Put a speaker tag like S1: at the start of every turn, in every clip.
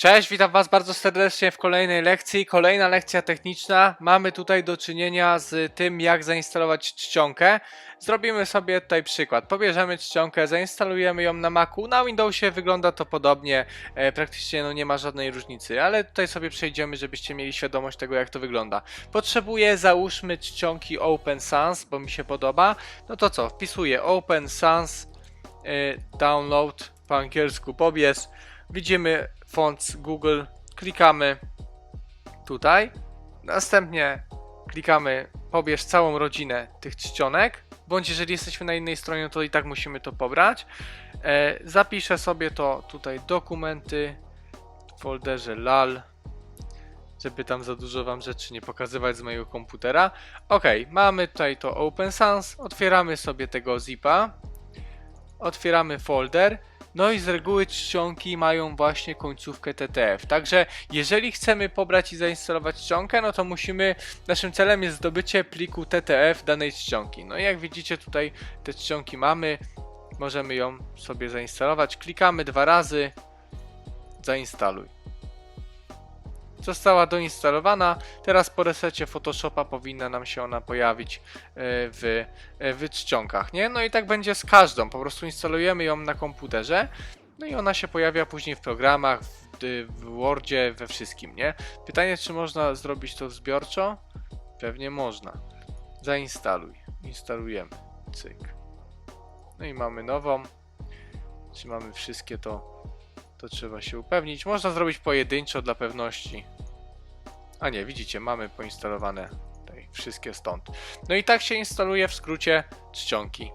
S1: Cześć, witam Was bardzo serdecznie w kolejnej lekcji. Kolejna lekcja techniczna. Mamy tutaj do czynienia z tym, jak zainstalować czcionkę. Zrobimy sobie tutaj przykład. Pobierzemy czcionkę, zainstalujemy ją na Macu. Na Windowsie wygląda to podobnie, e, praktycznie no nie ma żadnej różnicy, ale tutaj sobie przejdziemy, żebyście mieli świadomość tego, jak to wygląda. Potrzebuję, załóżmy czcionki Open Sans, bo mi się podoba. No to co, wpisuję Open Sans, e, download, po angielsku pobierz. Widzimy font Google, klikamy tutaj, następnie klikamy pobierz całą rodzinę tych czcionek, bądź jeżeli jesteśmy na innej stronie, to i tak musimy to pobrać. E, zapiszę sobie to tutaj dokumenty w folderze lal, żeby tam za dużo wam rzeczy nie pokazywać z mojego komputera. Ok, mamy tutaj to Open Sans, otwieramy sobie tego zipa, otwieramy folder, no i z reguły czcionki mają właśnie końcówkę TTF. Także jeżeli chcemy pobrać i zainstalować czcionkę, no to musimy, naszym celem jest zdobycie pliku TTF danej czcionki. No i jak widzicie tutaj te czcionki mamy, możemy ją sobie zainstalować. Klikamy dwa razy, zainstaluj. Została doinstalowana. Teraz po resecie Photoshopa powinna nam się ona pojawić e, w, e, w czcionkach, nie? No i tak będzie z każdą. Po prostu instalujemy ją na komputerze. No i ona się pojawia później w programach, w, w Wordzie, we wszystkim, nie? Pytanie, czy można zrobić to zbiorczo? Pewnie można. Zainstaluj. Instalujemy. Cyk. No i mamy nową. Czy mamy wszystkie to to trzeba się upewnić. Można zrobić pojedynczo dla pewności. A nie, widzicie, mamy poinstalowane tutaj wszystkie stąd. No i tak się instaluje w skrócie czcionki.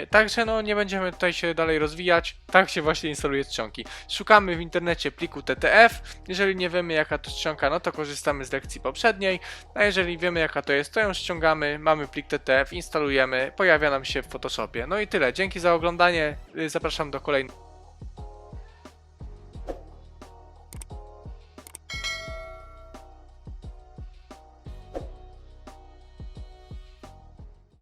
S1: Yy, także no nie będziemy tutaj się dalej rozwijać. Tak się właśnie instaluje czcionki. Szukamy w internecie pliku TTF. Jeżeli nie wiemy jaka to czcionka, no to korzystamy z lekcji poprzedniej. A jeżeli wiemy jaka to jest, to ją ściągamy, mamy plik TTF, instalujemy, pojawia nam się w Photoshopie. No i tyle. Dzięki za oglądanie. Zapraszam do kolejnych